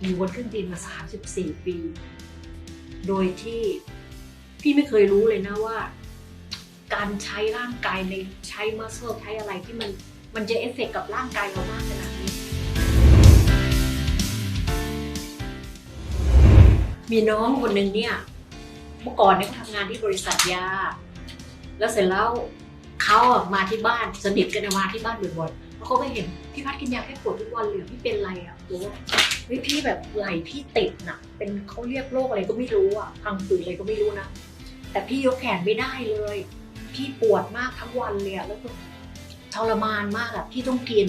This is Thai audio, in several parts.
อยู่บนเครื่องบินมา 34 ปี โดยที่พี่ไม่เคยรู้เลยนะว่า การใช้ร่างกายในใช้มัสเซลใช้อะไรที่มันมันจะเอฟเฟกกับร่างกายเรามากขนาดนี้ มีน้องคนหนึ่งเนี่ย เมื่อก่อนเนี่ยเขาทำงานที่บริษัทยา แล้วเสร็จแล้วเขาอะมาที่บ้านสนิทกันมาที่บ้านบ่อยๆ แล้วเขาก็เห็นพี่พัดกินยาแค่ปวดทุกวันเลยพี่เป็นอะไรอะบอกว่าเฮ้ยพี่แบบไหลพี่ติดน่ะ เป็นเขาเรียกโรคอะไรก็ไม่รู้อะพังผืดอะไรก็ไม่รู้นะแต่พี่ยกแขนไม่ได้เลย พี่ปวดมากทั้งวันเลยอะแล้วก็ทรมานมากอะพี่ต้องกิน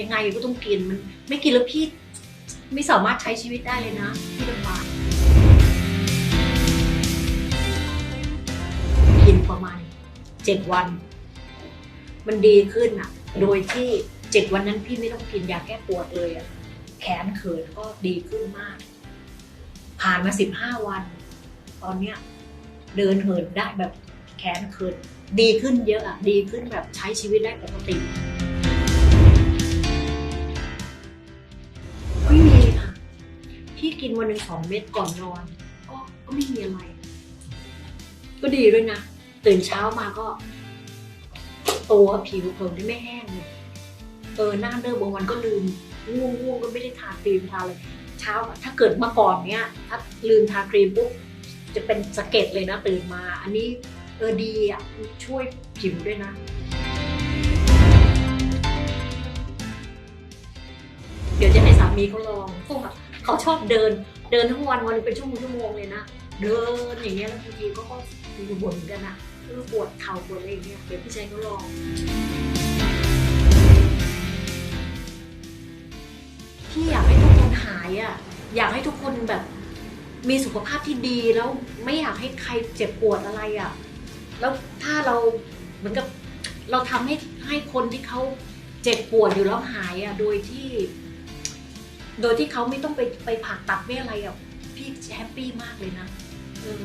ยังไงก็ต้องกินมัน ไม่กินแล้วพี่ไม่สามารถใช้ชีวิตได้เลยนะพี่ลำบากกินประมาณเจ็ดวัน มันดีขึ้นอะ โดยที่เจ็ดวันนั้นพี่ไม่ต้องกินยาแก้ปวดเลยอะแขนเขินก็ดีขึ้นมาก ผ่านมาสิบห้าวัน ตอนเนี้ยเดินเหินได้แบบแขนเขินดีขึ้นเยอะอะดีขึ้นแบบใช้ชีวิตได้ปกติไม่มีค่ะพี่กินวันหนึ่งสองเม็ดก่อนนอน ก็ก็ไม่มีอะไร ก็ดีด้วยนะ ตื่นเช้ามาก็ ตัวผิวเผิวที่ไม่แห้งเลยเออหน้าเดิมบางวันก็ลืมง่วงง่วงก็ไม่ได้ทาครีมทาเลยเช้าถ้าเกิดเมื่อก่อนเนี้ยถ้าลืมทาครีมปุ๊บจะเป็นสะเก็ดเลยนะตื่นมา อันนี้เออดีอะช่วยผิวด้วยนะเดี๋ยวจะให้สามีเขาลองพวกแบบเขาชอบเดิน เดินทั้งวันวันนึงเป็นชั่วโมงชั่วโมงเลยนะ เดินอย่างเงี้ยแล้วบางทีเขาก็มีบ่นกันนะ เออปวดเข่าปวดอะไรอย่างเงี้ยเดี๋ยวพี่ชายเขาลองพี่อยากให้ทุกคนหายอะอยากให้ทุกคนแบบมีสุขภาพที่ดีแล้วไม่อยากให้ใครเจ็บปวดอะไรอะ แล้วถ้าเราเหมือนกับเราทำให้ให้คนที่เขาเจ็บปวดอยู่แล้วหายอะโดยที่ โดยที่เขาไม่ต้องไปไปผ่าตัดไม่อะไรอะพี่แฮปปี้มากเลยนะเออ